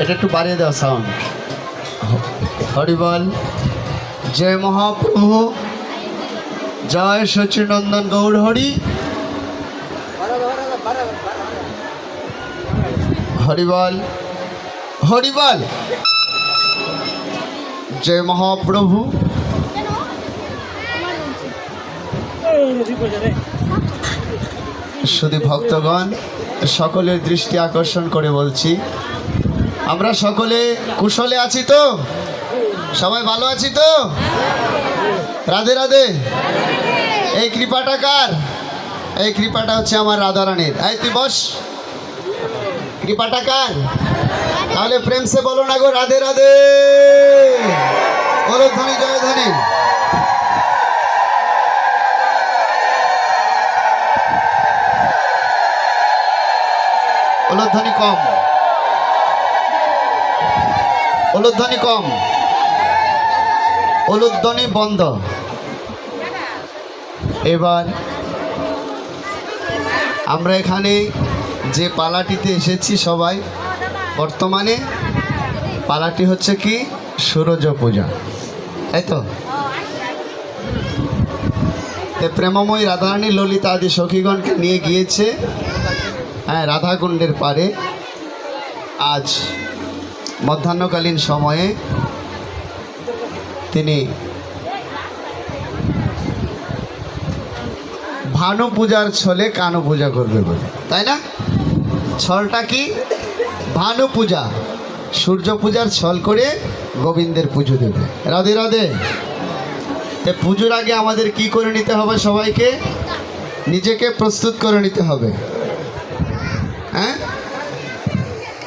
এটা একটু বাড়িয়ে দাও সাউন্ড হরিবল জয় মহাপ্রভু। জয় সচিনন্দন গৌর হরি। হরিবল হরিবল জয় মহাপ্রভু। শুধু ভক্তগণ। সকলের দৃষ্টি আকর্ষণ করে বলছি। আমরা সকলে কুশলে আছি তো? সবাই ভালো আছি তো? রাধে রাধে। এই কৃপাটা কার? এই কৃপাটা হচ্ছে আমার রাধারানীর এই তুই বস। কৃপাটা কার? তাহলে প্রেমসে বলো না গো, রাধে রাধে। বলো ধনী জয় ধ্বনি। উলধ্বনি কম। উলধ্বনি কম। উলুধ্বনি বন্ধ। এবার আমরা এখানে যে পালাটিতে এসেছি সবাই, বর্তমানে পালাটি হচ্ছে কি? সূরজ পূজা। তাই তো? প্রেমময়ী রাধারানী ললিতা আদি সখীগণকে নিয়ে গিয়েছে হ্যাঁ রাধাকুণ্ডের পারে আজ মধ্যাহ্নকালীন সময়ে তিনি ভানু পূজার ছলে কানু পূজা করবে বলে। তাই না? ছলটা কি? ভানু পূজা। সূর্য পূজার ছল করে গোবিন্দের পুজো দেবে। রাধে রাধে। তে পুজোর আগে আমাদের কি করে নিতে হবে সবাইকে? নিজেকে প্রস্তুত করে নিতে হবে। হ্যাঁ